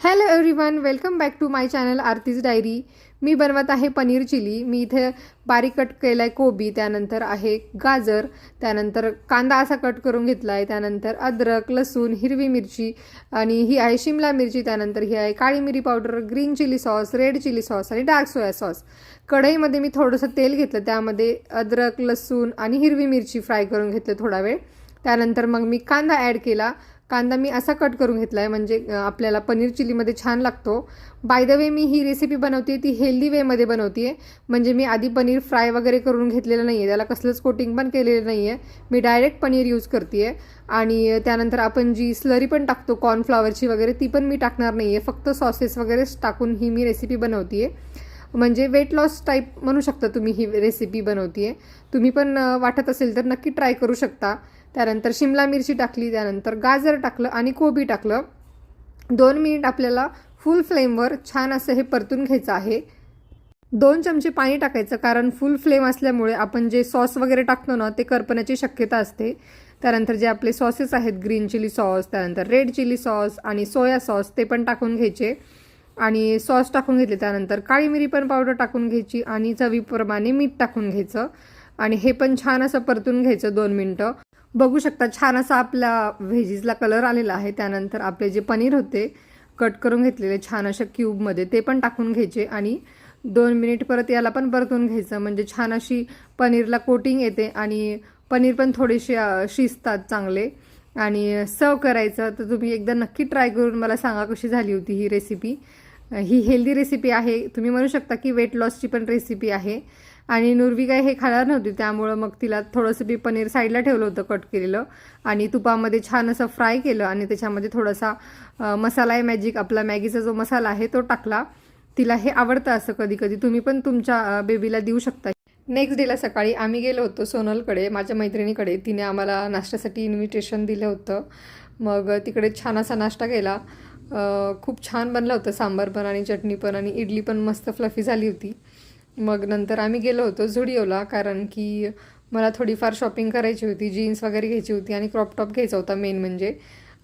Hello everyone welcome back to my channel Aarti's diary मी बनवत आहे paneer chilli. मी इथे बारीक कट केला आहे कोबी त्यानंतर आहे गाजर त्यानंतर कांदा असा कट करून घेतला आहे त्यानंतर अद्रक लसूण हिरवी मिरची आणि ही आहे शिमला मिरची त्यानंतर ही आहे काळी मिरी powder green chilli sauce red chilli sauce आणि डार्क सोया सॉस. कढईमध्ये मी थोडंसं तेल घेतलं त्यामध्ये अद्रक लसूण आणि हिरवी मिरची फ्राय करून घेतलं थोडा वेळ. त्यानंतर मग मी कांदा ॲड केला कांदा मी असा कट करून घेतला आहे म्हणजे आपल्याला पनीर चिलीमध्ये छान लागतो. बाय द वे मी ही रेसिपी बनवते ती हेल्दी वेमध्ये बनवते आहे म्हणजे मी आधी पनीर फ्राय वगैरे करून घेतलेलं नाही आहे त्याला कसलंच कोटिंग पण केलेलं नाही आहे मी डायरेक्ट पनीर यूज करते आहे आणि त्यानंतर आपण जी स्लरी पण टाकतो कॉर्नफ्लॉवरची वगैरे ती पण मी टाकणार नाही आहे फक्त सॉसेस वगैरेच टाकून ही मी रेसिपी बनवते आहे म्हणजे वेट लॉस टाईप म्हणू शकता तुम्ही ही रेसिपी बनवते आहे तुम्ही पण वाटत असेल तर नक्की ट्राय करू शकता. त्यानंतर शिमला मिरची टाकली त्यानंतर गाजर टाकलं आणि कोबी टाकलं. दोन मिनिट आपल्याला फुल फ्लेमवर छान असं हे परतून घ्यायचं आहे. दोन चमचे पाणी टाकायचं कारण फुल फ्लेम असल्यामुळे आपण जे सॉस वगैरे टाकतो ना ते करपण्याची शक्यता असते. त्यानंतर जे आपले सॉसेस आहेत ग्रीन चिली सॉस त्यानंतर रेड चिली सॉस आणि सोया सॉस ते पण टाकून घ्यायचे. आणि सॉस टाकून घेतले त्यानंतर काळी मिरी पण पावडर टाकून घ्यायची आणि चवीप्रमाणे मीठ टाकून घ्यायचं. आणि हे पण छान असं परतून घ्यायचं दोन मिनटं. बघू शकता छान असा आपल्या व्हेजीजला कलर आलेला आहे. त्यानंतर आपले जे पनीर होते कट करून घेतलेले छान अशा क्यूबमध्ये ते पण टाकून घ्यायचे आणि दोन मिनिट परत याला पण परतून घ्यायचं. म्हणजे छान अशी पनीरला कोटिंग येते आणि पनीर पण थोडेसे शिजतात चांगले. आणि सर्व करायचं तर तुम्ही एकदा नक्की ट्राय करून मला सांगा कशी झाली होती ही रेसिपी. ही हेल्दी रेसिपी आहे. तुम्ही म्हणू शकता की वेट लॉसची पण रेसिपी आहे. आणि नुरवी काय हे खाणार नव्हती त्यामुळं मग तिला थोडंसं मी पनीर साईडला ठेवलं होतं कट केलेलं. आणि तुपामध्ये छान असं फ्राय केलं आणि त्याच्यामध्ये थोडासा मसाला आहे मॅजिक आपला मॅगीचा जो मसाला आहे तो टाकला. तिला हे आवडतं असं कधी कधी तुम्ही पण तुमच्या बेबीला देऊ शकता. नेक्स्ट डेला सकाळी आम्ही गेलो होतो सोनलकडे माझ्या मैत्रिणीकडे. तिने आम्हाला नाश्त्यासाठी इन्व्हिटेशन दिलं होतं. मग तिकडे छान असा नाश्ता केला. खूप छान बनलं होतं सांबार पण आणि चटणी पण आणि इडली पण मस्त फ्लफी झाली होती. मग नंतर आम्ही गेलो होतो झुडिओला कारण की मला थोडीफार शॉपिंग करायची होती जीन्स वगैरे घ्यायची होती आणि क्रॉप टॉप घ्यायचा होता मेन म्हणजे.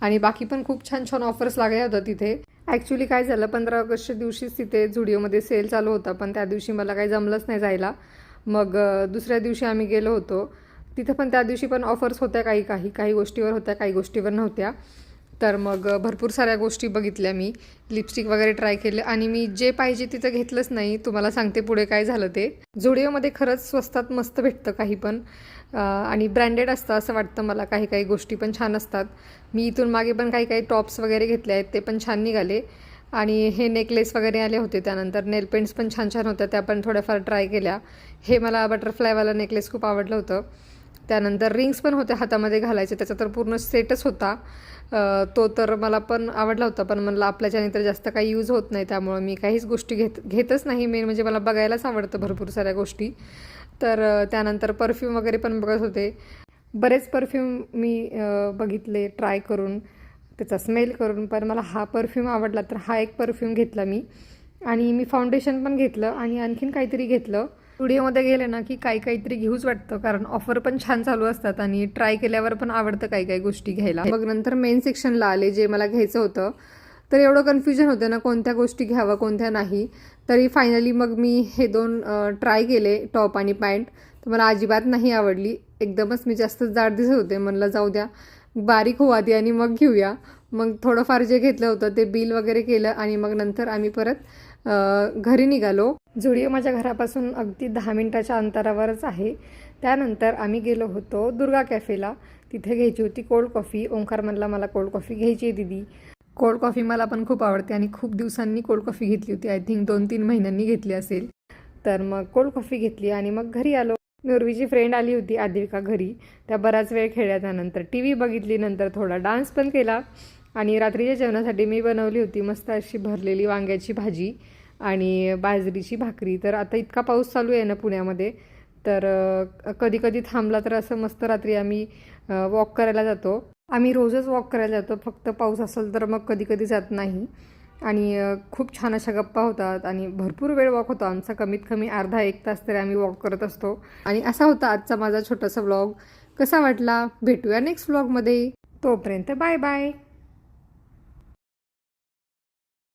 आणि बाकी पण खूप छान छान ऑफर्स लागल्या होत्या तिथे. ॲक्च्युली काय झालं पंधरा ऑगस्टच्या दिवशीच तिथे झुडिओमध्ये सेल चालू होता पण त्या दिवशी मला काही जमलंच नाही जायला. मग दुसऱ्या दिवशी आम्ही गेलो होतो. तिथं पण त्या दिवशी पण ऑफर्स होत्या काही काही काही गोष्टीवर होत्या काही गोष्टीवर नव्हत्या. तर मग भरपूर साऱ्या गोष्टी बघितल्या मी. लिपस्टिक वगैरे ट्राय केले. आणि मी जे पाहिजे तिथं घेतलंच नाही. तुम्हाला सांगते पुढे काय झालं ते. झुडिओमध्ये खरंच स्वस्तात मस्त भेटतं काही पण. आणि ब्रँडेड असतं असं वाटतं मला. काही काही गोष्टी पण छान असतात. मी इथून मागे पण काही काही टॉप्स वगैरे घेतले आहेत. ते पण छान निघाले. आणि हे नेकलेस वगैरे आले होते त्यानंतर. नेल पेंट्स पण छान छान होत्या. त्या पण थोड्याफार ट्राय केल्या. हे मला बटरफ्लायवाला नेकलेस खूप आवडलं होतं. त्यानंतर रिंग्स पण होत्या हातामध्ये घालायचे. त्याचा तर पूर्ण सेटच होता. तो तर मला पण आवडला होता पण म्हणलं आपल्याच्याने तर जास्त काही यूज होत नाही त्यामुळं मी काहीच गोष्टी घेत घेतच नाही. मेन म्हणजे मला बघायलाच आवडतं भरपूर साऱ्या गोष्टी. तर त्यानंतर परफ्यूम वगैरे पण बघत होते. बरेच परफ्यूम मी बघितले ट्राय करून त्याचा स्मेल करून पण मला हा परफ्यूम आवडला तर हा एक परफ्यूम घेतला मी. आणि मी फाउंडेशन पण घेतलं आणि आणखीन काहीतरी घेतलं. स्टुडिओमध्ये गेले ना की काही काहीतरी घेऊच वाटतं कारण ऑफर पण छान चालू असतात आणि ट्राय केल्यावर पण आवडतं काही काही गोष्टी घ्यायला. मग नंतर मेन सेक्शनला आले जे मला घ्यायचं होतं तर एवढं कन्फ्युजन होतं ना कोणत्या गोष्टी घ्यावं कोणत्या नाही. तरी फायनली मग मी हे दोन ट्राय केले टॉप आणि पॅन्ट तर मला अजिबात नाही आवडली. एकदमच मी जास्त जाड दिसत होते. म्हणलं जाऊ द्या बारीक हो आधी आणि मग घेऊया. मग थोडंफार जे घेतलं होतं ते बिल वगैरे केलं आणि मग नंतर आम्ही परत घरी निघालो. झुडिओ माझ्या घरापासून अगदी दहा मिनटाच्या अंतरावरच आहे. त्यानंतर आम्ही गेलो होतो दुर्गा कॅफेला. तिथे घ्यायची होती कोल्ड कॉफी. ओंकार म्हणला मला कोल्ड कॉफी घ्यायची आहे दिदी. कोल्ड कॉफी मला पण खूप आवडते आणि खूप दिवसांनी कोल्ड कॉफी घेतली होती. आय थिंक दोन तीन महिन्यांनी घेतली असेल. तर मग कोल्ड कॉफी घेतली आणि मग घरी आलो. नुरवीची फ्रेंड आली होती आदिविका घरी. त्या बराच वेळ खेळल्या त्यानंतर टी व्ही बघितली नंतर थोडा डान्स पण केला. आणि रात्रीच्या जेवणासाठी मी बनवली होती मस्त अशी भरलेली वांग्याची भाजी. आणि बाजरीची भाकरी. तर आता इतका पाऊस चालू आहे ना पुण्यामध्ये तर कधी कधी थांबला तर असं मस्त रात्री आम्ही वॉक करायला जातो. आम्ही रोजच वॉक करायला जातो फक्त पाऊस असेल तर मग कधी कधी जात नाही. आणि खूप छान अशा गप्पा होतात आणि भरपूर वेळ वॉक होतो. आमचा कमीत कमी अर्धा एक तास तरी आम्ही वॉक करत असतो. आणि असा होता आजचा माझा छोटासा व्लॉग कसा वाटला? भेटूया नेक्स्ट व्लॉगमध्ये तोपर्यंत बाय बाय